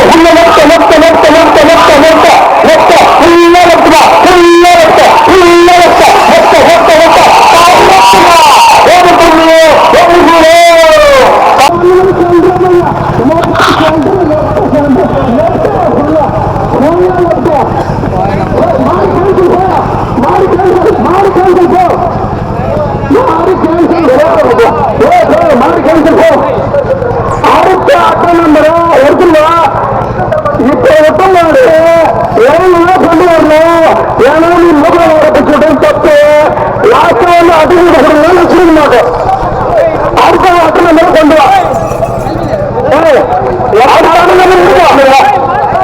மாடு மாடு உள்ள நெத்த நெத்த நெத்த நெத்த நெத்த நெத்த நெத்த உள்ள நெத்துமா உள்ள நெத்த உள்ள நெத்த நெத்த நெத்த நெத்த ஒரு புள்ளியோ ஒரு அடுத்த அட்டை நம்பரா எடுத்துமா இப்ப எட்ட ஏன்னா கொண்டு வரணும் ஏன்னா நீ முதல் சொல்றது தப்பு. லாஸ்ட் வந்து அட்டு கொடுக்கணும் வச்சுக்க மாட்டோம் அடுத்த அட்ட நம்பர் கொண்டு வா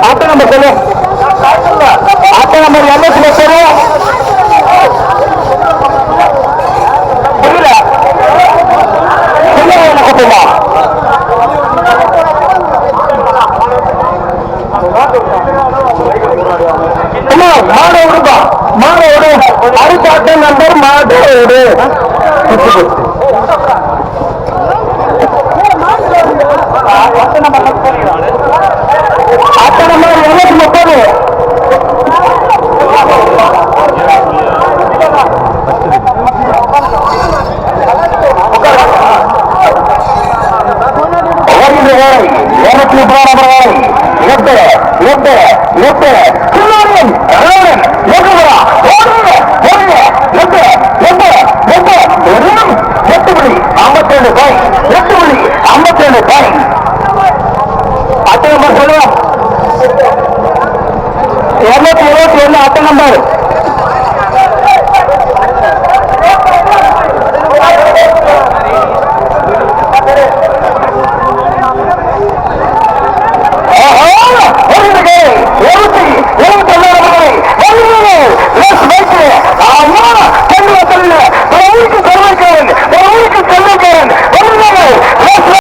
அட்ட நம்பர் சொல்லு அட்ட நம்பர் எண்பத்தி லட்சம் புரியல புரியல எனக்கு சொல்லுமா அம்மா, மாடு விடுப்பா மாடு அட்டை நம்பர் விடு அட்டை நம்பர் இருநூத்தி முப்பது இருநூத்தி முப்பது நம்பர் எட்டு எட்டு இருபத்தி ஒண்ணு அட்டை நம்பர்